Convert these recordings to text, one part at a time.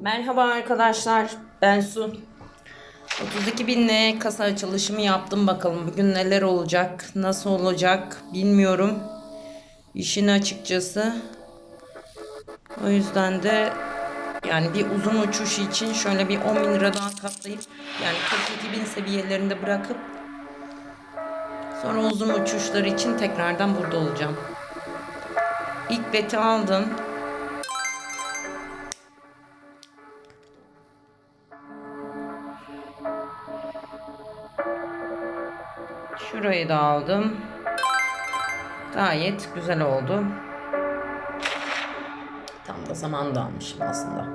Merhaba arkadaşlar. Ben Su. 32 binle kasa açılışımı yaptım bakalım. Bugün neler olacak, nasıl olacak bilmiyorum. İşin açıkçası. O yüzden de yani bir uzun uçuş için şöyle bir 10 bin lira daha katlayıp yani 42 bin seviyelerinde bırakıp sonra uzun uçuşlar için tekrardan burada olacağım. İlk beti aldım. Şurayı da aldım. Gayet güzel oldu. Tam da zamanda almışım aslında.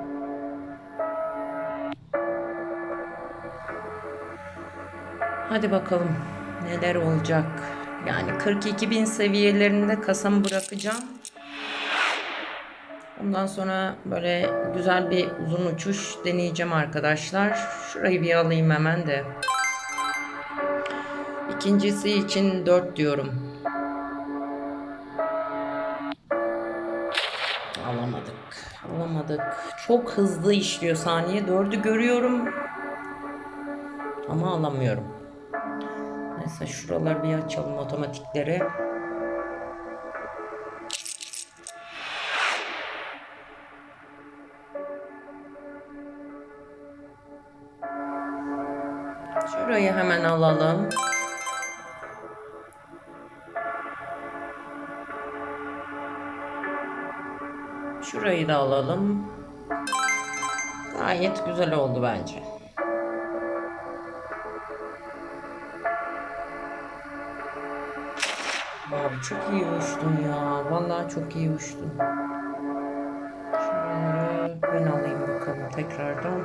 Hadi bakalım neler olacak. Yani 42 bin seviyelerinde kasamı bırakacağım. Ondan sonra böyle güzel bir uzun uçuş deneyeceğim arkadaşlar. Şurayı bir alayım hemen de. İkincisi için 4 diyorum. Alamadık. Alamadık. Çok hızlı işliyor saniye. 4'ü görüyorum. Ama alamıyorum. Neyse şuraları bir açalım otomatikleri. Şurayı hemen alalım. Şurayı da alalım. Gayet güzel oldu bence. Abi çok iyi uçtun ya. Vallahi çok iyi uçtun. Şuraları ben alayım bakalım tekrardan.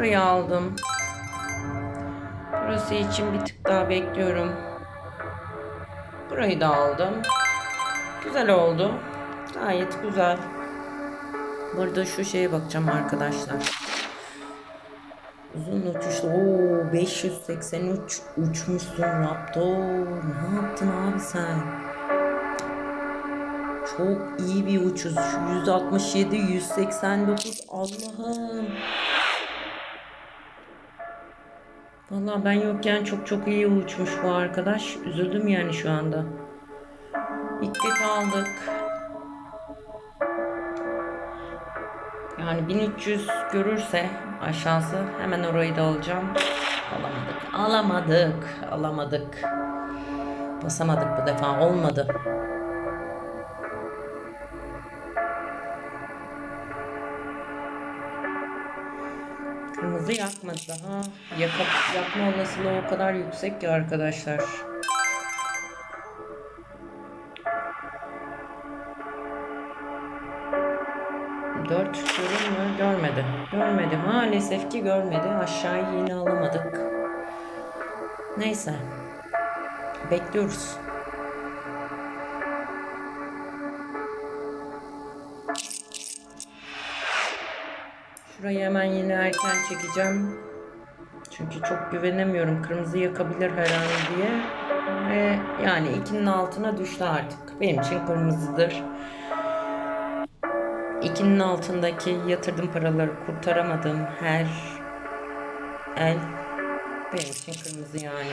Şurayı aldım. Burası için bir tık daha bekliyorum. Burayı da aldım. Güzel oldu. Gayet güzel. Burada şu şeye bakacağım arkadaşlar. Uzun uçuşlu. Oo 583 uçmuşsun Raptor. Ne yaptın abi sen? Çok iyi bir uçuş. 167, 189. Allah'ım. Vallahi ben yokken çok çok iyi uçmuş bu arkadaş. Üzüldüm yani şu anda. İlk bet aldık. Yani 1300 görürse aşağısı hemen orayı da alacağım. Alamadık. Alamadık. Alamadık. Basamadık bu defa. Olmadı. Kırmızı yakmadı daha. Yaka, yakma olasılığı o kadar yüksek ki arkadaşlar. Dört görür mü? Görmedi. Görmedi. Maalesef ki görmedi. Aşağıyı yine alamadık. Neyse. Bekliyoruz. Şurayı hemen yine erken çekeceğim. Çünkü çok güvenemiyorum. Kırmızı yakabilir her an diye. Ve yani ikinin altına düştü artık. Benim için kırmızıdır. İkinin altındaki yatırdım paraları kurtaramadım her el benim için kırmızı yani.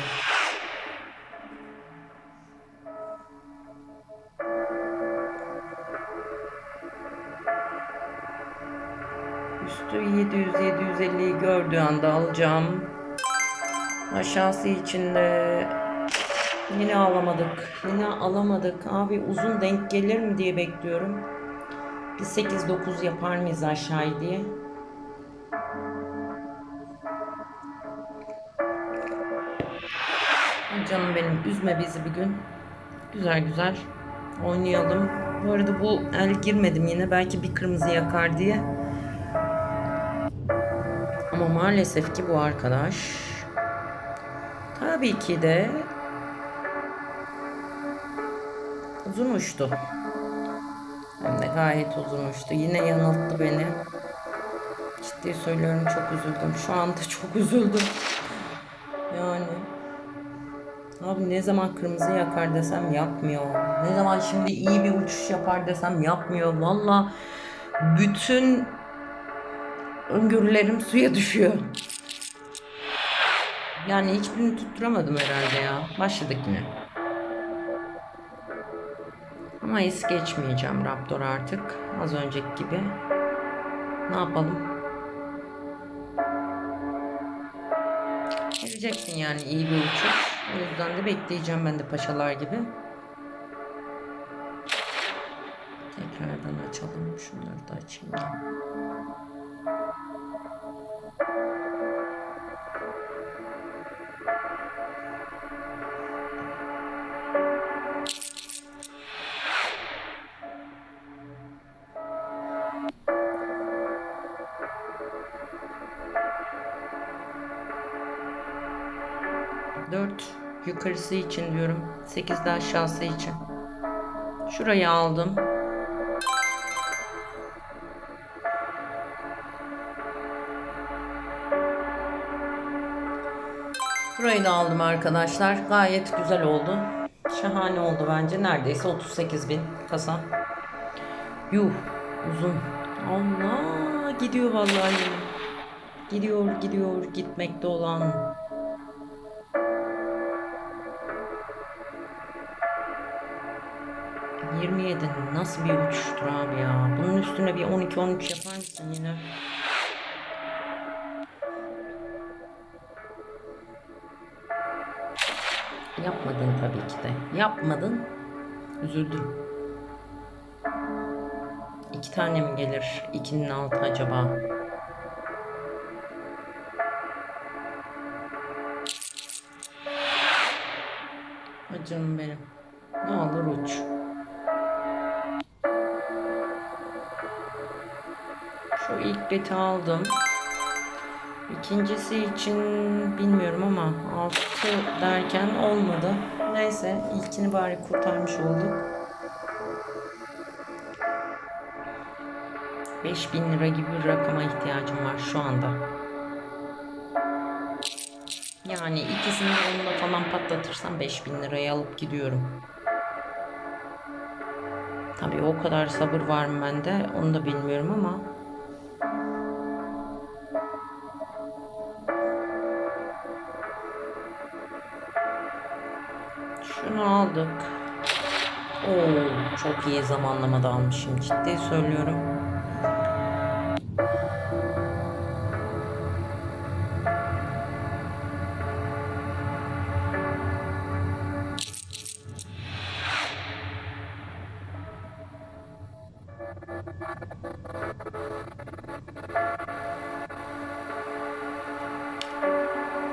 Üstü 700-750'yi gördüğü anda alacağım. Aşağısı için de yine alamadık. Yine alamadık. Abi uzun denk gelir mi diye bekliyorum. Bir 8-9 yapar mıyız aşağıya diye. Canım benim üzme bizi bir gün. Güzel güzel oynayalım. Bu arada bu el girmedim yine belki bir kırmızı yakar diye. Ama maalesef ki bu arkadaş tabii ki de uzun uçtu. Hem de gayet uzun uçtu. Yine yanılttı beni. Ciddi söylüyorum çok üzüldüm. Şu anda çok üzüldüm. Yani. Abi ne zaman kırmızı yakar desem yapmıyor. Ne zaman şimdi iyi bir uçuş yapar desem yapmıyor. Valla bütün öngörülerim suya düşüyor. Yani hiçbirini tutturamadım herhalde ya. Başladık yine. Ama es geçmeyeceğim Raptor artık. Az önceki gibi. Ne yapalım? Geleceksin yani iyi bir uçuş. O yüzden de bekleyeceğim ben de paşalar gibi. Tekrardan açalım. Şunları da açayım. 4 yukarısı için diyorum. 8 de aşağısı için. Şurayı aldım. Da aldım arkadaşlar. Gayet güzel oldu. Şahane oldu bence. Neredeyse 38 bin kasa. Yuh uzun. Allah gidiyor vallahi. Gidiyor gidiyor gitmekte olan. ...27 nasıl bir uçuştur abi ya. Bunun üstüne bir 12-13 yapar mısın yine? Yapmadın tabii ki de. Yapmadın. Üzüldüm. İki tane mi gelir? İkinin altı acaba? Ay canım benim. Ne olur uç. Şu ilk beti aldım. İkincisi için bilmiyorum ama 6 derken olmadı. Neyse ilkini bari kurtarmış olduk. 5000 lira gibi bir rakama ihtiyacım var şu anda. Yani ikisini onunla falan patlatırsam 5000 liraya alıp gidiyorum. Tabii o kadar sabır var mı bende onu da bilmiyorum ama aldık. Oo, çok iyi zamanlamada almışım ciddi söylüyorum.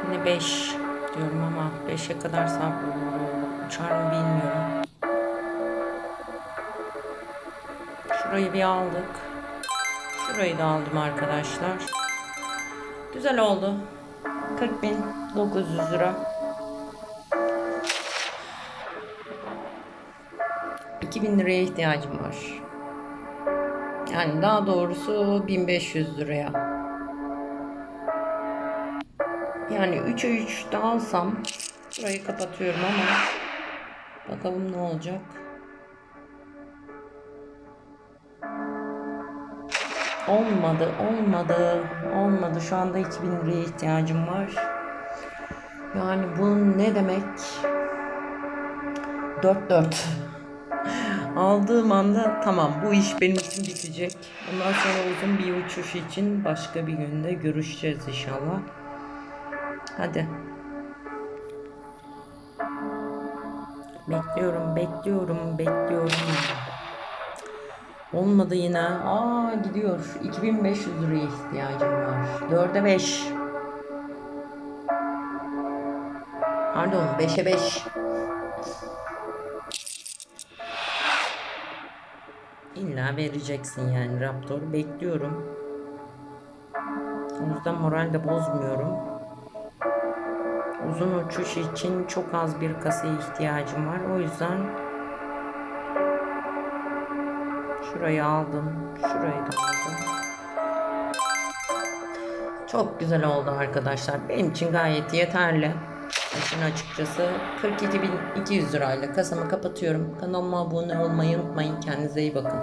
Yine 5 diyorum ama 5'e kadar sabır uçar mı bilmiyorum. Şurayı bir aldık. Şurayı da aldım arkadaşlar. Güzel oldu. 40.900 lira. 2000 liraya ihtiyacım var. Yani daha doğrusu 1500 liraya. Yani 3'e 3 de alsam burayı kapatıyorum ama bakalım ne olacak. Olmadı, olmadı, olmadı. Şu anda 2000 liraya ihtiyacım var. Yani bu ne demek? 4-4. Aldığım anda tamam bu iş benim için bitecek. Ondan sonra uzun bir uçuş için başka bir günde görüşeceğiz inşallah. Hadi. Bekliyorum, bekliyorum, bekliyorum. Olmadı yine. Aa gidiyor. 2500 liraya ihtiyacım var. 4'e 5. Pardon 5'e 5. İlla vereceksin yani Raptor. Bekliyorum. O yüzden moral de bozmuyorum. Uzun uçuş için çok az bir kasaya ihtiyacım var. O yüzden Şurayı aldım. Şurayı da aldım. Çok güzel oldu arkadaşlar. Benim için gayet yeterli. İşin açıkçası 42.200 lirayla kasamı kapatıyorum. Kanalıma abone olmayı unutmayın. Kendinize iyi bakın.